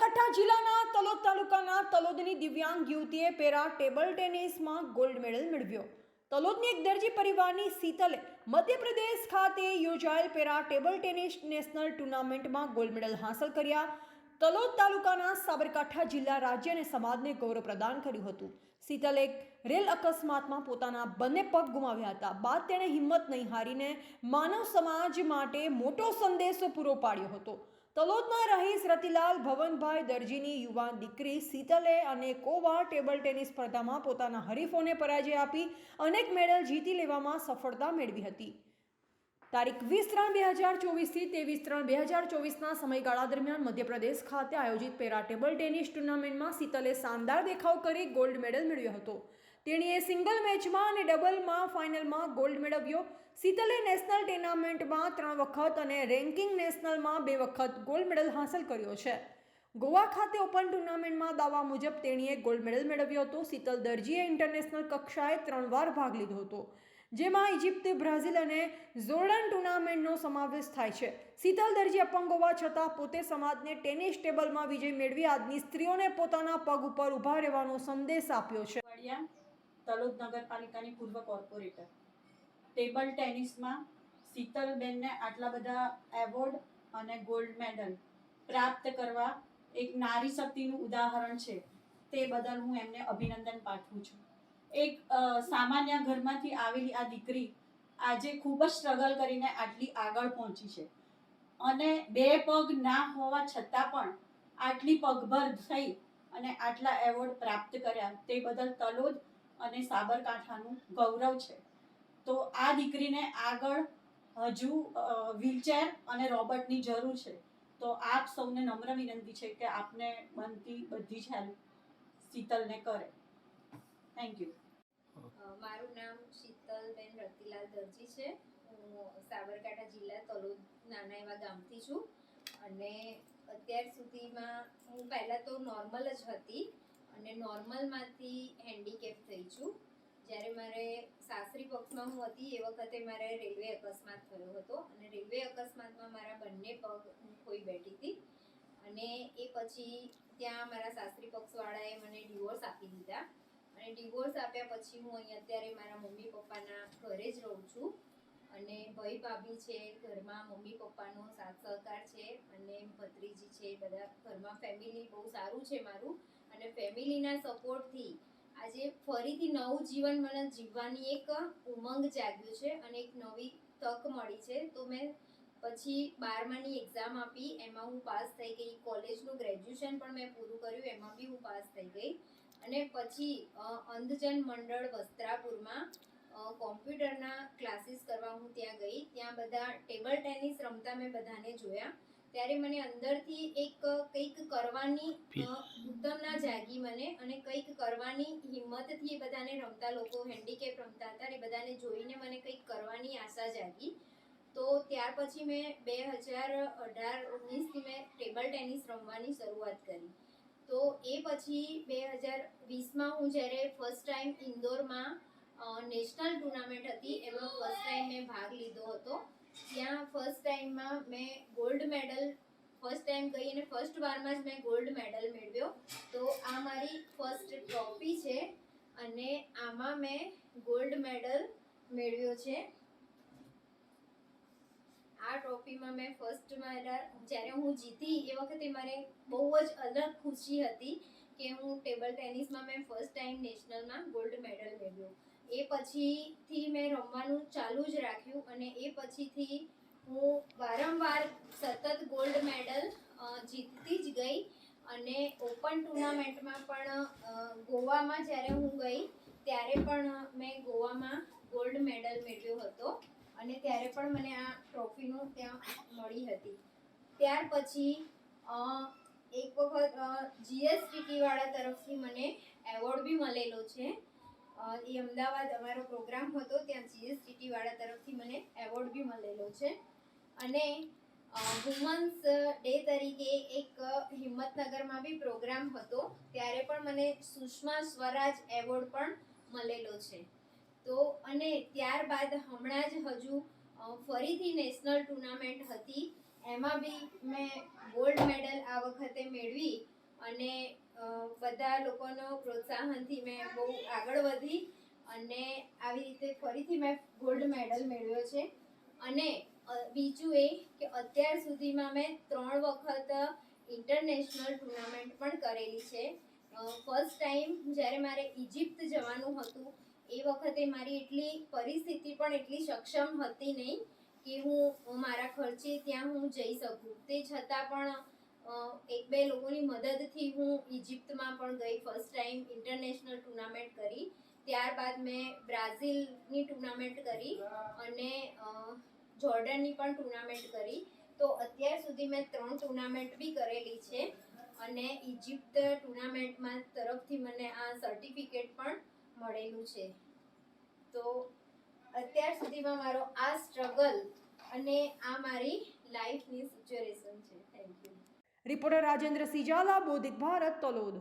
સાબરકાંઠા જિલ્લાના તલોદ તાલુકાના તલોદની દિવ્યાંગ યુવતીએ પેરા ટેબલ ટેનિસમાં ગોલ્ડ મેડલ મેળવ્યો. તલોદની એક દરજી પરિવારની શીતલે મધ્યપ્રદેશ ખાતે યોજાયેલ પેરા ટેબલ ટેનિસ નેશનલ ટુર્નામેન્ટમાં ગોલ્ડ મેડલ હાંસલ કર્યા. તલોદ તાલુકાના સાબરકાંઠા જિલ્લા રાજ્ય અને સમાજને ગૌરવ પ્રદાન કર્યું હતું. શીતલે રેલ અકસ્માતમાં પોતાના બંને પગ ગુમાવ્યા હતા. બાદ તેણે હિંમત નહીં હારીને માનવ સમાજ માટે મોટો સંદેશો પૂરો પાડ્યો હતો. તલોદના રહીશ રતિલાલ ભવનભાઈ દરજીની યુવાન દીકરી શીતલે અને કોવા ટેબલ ટેનિસ સ્પર્ધામાં પોતાના હરીફોને પરાજય આપી અનેક મેડલ જીતી લેવામાં સફળતા મેળવી હતી. તારીખ વીસ ત્રણ બે હજાર ચોવીસથી ત્રેવીસ ત્રણ બે હજાર ચોવીસના સમયગાળા દરમિયાન મધ્યપ્રદેશ ખાતે આયોજિત પેરા ટેબલ ટેનિસ ટુર્નામેન્ટમાં શીતલે શાનદાર દેખાવ કરી ગોલ્ડ મેડલ મેળવ્યો હતો. તેણીએ સિંગલ મેચમાં અને ડબલમાં ફાઇનલમાં ગોલ્ડ મેળવ્યો. શીતલે નેશનલ ટુર્નામેન્ટમાં ત્રણ વખત અને રેન્કિંગ નેશનલમાં બે વખત ગોલ્ડ મેડલ હાંસલ કર્યો છે. ગોવા ખાતે ઓપન ટુર્નામેન્ટમાં દાવા મુજબ તેણીએ ગોલ્ડ મેડલ મેળવ્યો હતો. શીતલ દરજીએ ઇન્ટરનેશનલ કક્ષાએ ત્રણ વાર ભાગ લીધો હતો, જેમાં ઇજિપ્ત બ્રાઝિલ અને જોર્ડન ટુર્નામેન્ટનો સમાવેશ થાય છે. શીતલ દરજી અપંગ હોવા છતાં પોતે સમાજને ટેનિસ ટેબલમાં વિજય મેળવી આજની સ્ત્રીઓને પોતાના પગ ઉપર ઊભા રહેવાનો સંદેશ આપ્યો છે. તલોદ નગરપાલિકાની પૂર્વ કોર્પોરેટર. ટેબલ ટેનિસમાં શીતલબેનને આટલા બધા એવોર્ડ અને ગોલ્ડ મેડલ પ્રાપ્ત કરવા એક નારી શક્તિનું ઉદાહરણ છે. તે બદલ હું એમને અભિનંદન પાઠવું છું. એક સામાન્ય ઘરમાંથી આવેલી આ દીકરી આજે ખૂબ જ સ્ટ્રગલ કરીને આટલી આગળ પહોંચી છે. અને બે પગ ના હોવા છતાં પણ આટલી પગભર થઈ અને આટલા એવોર્ડ પ્રાપ્ત કર્યા. તે બદલ તલોદ અને સાબરકાંઠાનું ગૌરવ છે. તો આ દીકરીને આગળ હજુ વ્હીલચેર અને રોબર્ટની જરૂર છે. તો આપ સૌને નમ્ર વિનંતી છે કે આપને બનતી બધી જ હેલ્પ શીતલને કરે. થેન્ક યુ મારું નામ શીતલબેન રતિલાલ દરજી છે. હું સાબરકાંઠા જિલ્લા તલોદ નાના એવા ગામથી છું. અને અત્યાર સુધીમાં હું પહેલાં તો નોર્મલ જ હતી. અને નોર્મલમાંથી મારે સાસરી પક્ષમાં હું હતી, એ વખતે મારે રેલવે અકસ્માત થયો હતો. અને રેલવે અકસ્માતમાં મારા બંને પગ હું ખોઈ બેઠી હતી. અને એ પછી ત્યાં મારા સાસરી પક્ષવાળાએ મને ડિવોર્સ આપી દીધા. અને ડિવોર્સ આપ્યા પછી હું અહીં અત્યારે મારા મમ્મી પપ્પાના ઘરે જ રહું છું. અને ભાઈ ભાભી છે, ઘરમાં મમ્મી પપ્પાનો સાથ સહકાર છે અને ભત્રીજી છે, બધા ઘરમાં ફેમિલી બહુ સારું છે મારું. અને ફેમિલીના સપોર્ટથી આજે ફરીથી નવું જીવન મને જીવવાની એક ઉમંગ જાગ્યું છે અને એક નવી તક મળી છે. તો મેં પછી બારમાની એક્ઝામ આપી, એમાં હું પાસ થઈ ગઈ. કોલેજનું ગ્રેજ્યુએશન પણ મેં પૂરું કર્યું, એમાં બી હું પાસ થઈ ગઈ. અને પછી અંધજન મંડળ વસ્ત્રાપુરમાં કોમ્પ્યુટરના ક્લાસીસ કરવા હું ત્યાં ગઈ. ત્યાં બધા ટેબલ ટેનિસ રમતા મેં બધાને જોયા. ત્યારે મને અંદરથી એક કંઈક કરવાની અ, ઉત્તમના જાગી મને અને કંઈક કરવાની હિંમતથી એ બધાને રમતા લોકો હેન્ડીકેપ રમતા હતા એ બધાને જોઈને મને કંઈક કરવાની આશા જાગી. તો ત્યાર પછી મેં બે હજાર અઢાર ઓગણીસથી મેં ટેબલ ટેનિસ રમવાની શરૂઆત કરી. તો એ પછી બે હજાર વીસમાં હું જ્યારે ફર્સ્ટ ટાઈમ ઇન્દોરમાં નેશનલ ટુર્નામેન્ટ હતી એમાં ફર્સ્ટ ટાઈમ મેં ભાગ લીધો હતો. ત્યાં ફર્સ્ટ ટાઈમમાં મેં ગોલ્ડ મેડલ ફર્સ્ટ ટાઈમ ગઈ અને ફર્સ્ટ વારમાં જ મેં ગોલ્ડ મેડલ મેળવ્યો. તો આ મારી ફર્સ્ટ ટ્રોફી છે અને આમાં મેં ગોલ્ડ મેડલ મેળવ્યો છે. આ ટ્રોફીમાં મેં ફર્સ્ટ મારા, જ્યારે હું જીતી એ વખતે મારે બહુ જ અલગ ખુશી હતી કે હું ટેબલ ટેનિસમાં મેં ફર્સ્ટ ટાઈમ નેશનલમાં ગોલ્ડ મેડલ મેળવ્યો. એ પછીથી મેં રમવાનું ચાલુ જ રાખ્યું અને એ પછીથી હું વારંવાર સતત ગોલ્ડ મેડલ જીતતી જ ગઈ અને ઓપન ટુર્નામેન્ટમાં પણ ગોવામાં જ્યારે હું ગઈ ત્યારે પણ મેં ગોવામાં ગોલ્ડ મેડલ મેળવ્યો હતો અને ત્યારે પણ મને આ ટ્રોફીનું ત્યાં મળી હતી. ત્યાર પછી એક વખત જીએસટીટી વાળા તરફથી મને એવોર્ડ બી મળેલો છે. એ અમદાવાદ અમારો પ્રોગ્રામ હતો, ત્યાં જીએસટીટી વાળા તરફથી મને એવોર્ડ બી મળેલો છે. અને વુમન્સ ડે તરીકે એક હિંમતનગરમાં બી પ્રોગ્રામ હતો, ત્યારે પણ મને સુષ્મા સ્વરાજ એવોર્ડ પણ મળેલો છે. તો, અને ત્યારબાદ હમણાં જ હજુ ફરીથી નેશનલ ટુર્નામેન્ટ હતી. એમાં બી મેં ગોલ્ડ મેડલ આ વખતે મેળવી અને બધા લોકોનો પ્રોત્સાહનથી મેં બહુ આગળ વધી અને આવી રીતે ફરીથી મેં ગોલ્ડ મેડલ મેળવ્યો છે. અને બીજું એ કે અત્યાર સુધીમાં મેં ત્રણ વખત ઇન્ટરનેશનલ ટુર્નામેન્ટ પણ કરેલી છે. ફર્સ્ટ ટાઈમ જ્યારે મારે ઇજિપ્ત જવાનું હતું, એ વખતે મારી એટલી પરિસ્થિતિ પણ એટલી સક્ષમ હતી નહીં કે હું મારા ખર્ચે ત્યાં હું જઈ શકું. તે છતાં પણ એક બે લોકોની મદદથી હું ઇજિપ્તમાં પણ ગઈ ફર્સ્ટ ટાઈમ ઇન્ટરનેશનલ ટુર્નામેન્ટ કરી. ત્યારબાદ મેં બ્રાઝિલની ટુર્નામેન્ટ કરી અને જોર્ડનની પણ ટુર્નામેન્ટ કરી. તો અત્યાર સુધી મેં ત્રણ ટુર્નામેન્ટ બી કરેલી છે અને ઇજિપ્ત ટુર્નામેન્ટમાં તરફથી મને આ સર્ટિફિકેટ પણ મળેલું છે. તો અત્યાર સુધીમાં મારો આ સ્ટ્રગલ અને આ મારી લાઈફની સિચ્યુએશન છે. Thank you reporter Rajendra Sijala બોધિક Bharat Talod.